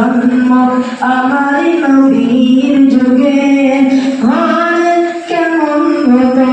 জন্ম আমার নবীর যুগে। হয় কেমন হতো?